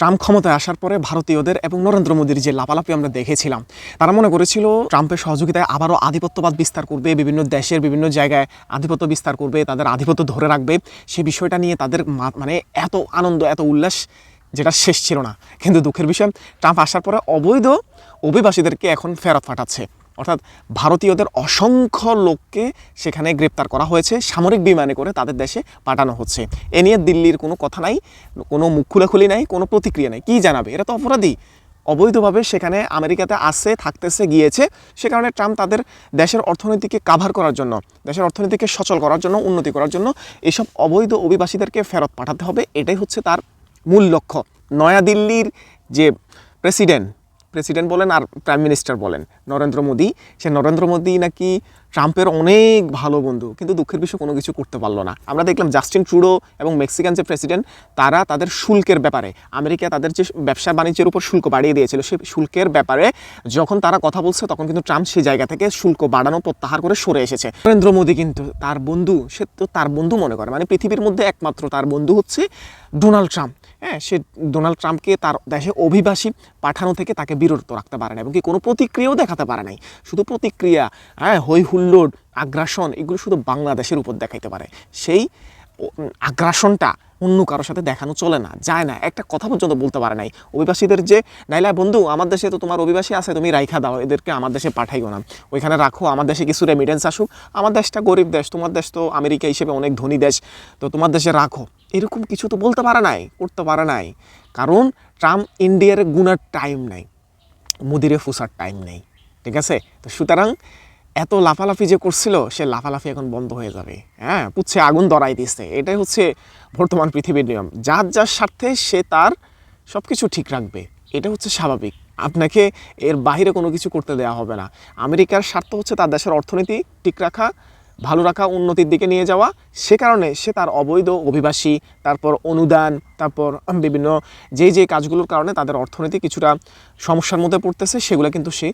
Trump ক্ষমতায় আসার পরে ভারতীয়দের এবং নরেন্দ্র মোদীর যে লাপালাপি আমরা দেখেছিলাম, তারা মনে করেছিল ট্রাম্পের সহযোগিতায় আবারও আধিপত্যবাদ বিস্তার করবে, বিভিন্ন দেশের বিভিন্ন জায়গায় আধিপত্য বিস্তার করবে, তাদের আধিপত্য ধরে রাখবে। সে বিষয়টা নিয়ে তাদের মানে এত আনন্দ, এত উল্লাস যেটা শেষ ছিল না। কিন্তু দুঃখের বিষয়, ট্রাম্প আসার পরে অবৈধ অভিবাসীদেরকে এখন ফেরত পাঠাচ্ছে। অর্থাৎ ভারতীয়দের অসংখ্য লোককে সেখানে গ্রেপ্তার করা হয়েছে, সামরিক বিমানে করে তাদের দেশে পাঠানো হচ্ছে। এ নিয়ে দিল্লির কোনো কথা নাই, কোনো মুখ খুলাখুলি নাই, কোনো প্রতিক্রিয়া নাই। কী জানাবে? এরা তো অপরাধী। অবৈধভাবে সেখানে আমেরিকাতে আসে থাকতেছে, গিয়েছে। সে কারণে ট্রাম্প তাদের দেশের অর্থনীতিকে কাভার করার জন্য, দেশের অর্থনীতিকে সচল করার জন্য, উন্নতি করার জন্য এসব অবৈধ অভিবাসীদেরকে ফেরত পাঠাতে হবে। এটাই হচ্ছে তার মূল লক্ষ্য। নয়াদিল্লির যে প্রেসিডেন্ট প্রেসিডেন্ট বলেন আর প্রাইম মিনিস্টার বলেন। নরেন্দ্র মোদী, সে নরেন্দ্র মোদী নাকি ট্রাম্পের অনেক ভালো বন্ধু, কিন্তু দুঃখের বিষয় কোনো কিছু করতে পারল না। আমরা দেখলাম জাস্টিন ট্রুডো এবং মেক্সিকান যে প্রেসিডেন্ট তারা তাদের শুল্কের ব্যাপারে, আমেরিকা তাদের যে ব্যবসা বাণিজ্যের উপর শুল্ক বাড়িয়ে দিয়েছিল সেই শুল্কের ব্যাপারে যখন তারা কথা বলছে, তখন কিন্তু ট্রাম্প সেই জায়গা থেকে শুল্ক বাড়ানো প্রত্যাহার করে সরে এসেছে। নরেন্দ্র মোদী কিন্তু তার বন্ধু, সে তো তার বন্ধু মনে করে মানে পৃথিবীর মধ্যে একমাত্র তার বন্ধু হচ্ছে ডোনাল্ড ট্রাম্প। হ্যাঁ সে ডোনাল্ড ট্রাম্পকে তার দেশে অভিবাসী পাঠানো থেকে তাকে বিরত রাখতে পারে না এবং কি কোনো প্রতিক্রিয়াও দেখাতে পারে নাই। শুধু প্রতিক্রিয়া হ্যাঁ হই হুল্লোড় আগ্রাসন, এগুলো শুধু বাংলাদেশের উপর দেখাইতে পারে। সেই আগ্রাসনটা অন্য কারোর সাথে দেখানো চলে না, যায় না। একটা কথা পর্যন্ত বলতে পারে নাই। অভিবাসীদের যে, নাইলা বন্ধু, আমার দেশে তো তোমার অভিবাসী আছে, তুমি রাইখা দাও, এদেরকে আমার দেশে পাঠাইও না। ওইখানে রাখো, আমার দেশে কিছু রেমিটেন্স আসুক। আমার দেশটা গরিব দেশ, তোমার দেশ তো আমেরিকা হিসেবে অনেক ধনী দেশ, তো তোমার দেশে রাখো। এরকম কিছু তো বলতে পারে নাই, করতে পারে নাই। কারণ ট্রাম্প ইন্ডিয়ার গুনার টাইম নাই। মুদিরে ফুসার টাইম নেই, ঠিক আছে? তো সুতরাং এত লাফালাফি যে করছিল, সে লাফালাফি এখন বন্ধ হয়ে যাবে। হ্যাঁ পুচ্ছে আগুন দরাই দিচ্ছে এটাই হচ্ছে বর্তমান পৃথিবীর নিয়ম। যার যার স্বার্থে সে তার সব কিছু ঠিক রাখবে। এটা হচ্ছে স্বাভাবিক। আপনাকে এর বাইরে কোনো কিছু করতে দেওয়া হবে না। আমেরিকার স্বার্থ হচ্ছে তার দেশের অর্থনীতি ঠিক রাখা ভালো রাখা উন্নতির দিকে নিয়ে যাওয়া, সে কারণে সে তার অবৈধ অভিবাসী, তারপর অনুদান, তারপর বিভিন্ন যেই যে কাজগুলোর কারণে তাদের অর্থনীতি কিছুটা সমস্যার মধ্যে পড়তেছে, সেগুলো কিন্তু সে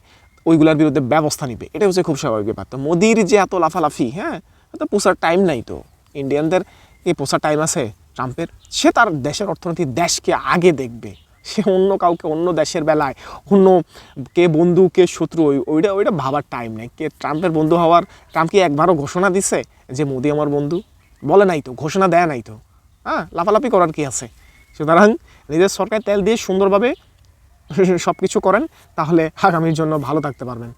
ওইগুলোর বিরুদ্ধে ব্যবস্থা নিবে। এটা হচ্ছে খুব স্বাভাবিক ব্যাপার। তো মোদির যে এত লাফালাফি হ্যাঁ তো পোষার টাইম নাই তো। ইন্ডিয়ানদের এই পোষার টাইম আছে ট্রাম্পের সে তার দেশের অর্থনীতি দেশকে আগে দেখবে। সে অন্য কাউকে, অন্য দেশের বেলায়, অন্য কে বন্ধু, কে শত্রু, ওই, ওইটা ওইটা ভাবার টাইম নেই। কে ট্রাম্পের বন্ধু হওয়ার, ট্রাম্প কি একবারও ঘোষণা দিছে যে মোদি আমার বন্ধু? বলে নাই তো, ঘোষণা দেয় নাই তো। হ্যাঁ লাফালাফি করার কি আছে? সুতরাং নিজের সরকার তেল দিয়ে সুন্দরভাবে সব কিছু করেন, তাহলে আগামীর জন্য ভালো থাকতে পারবেন।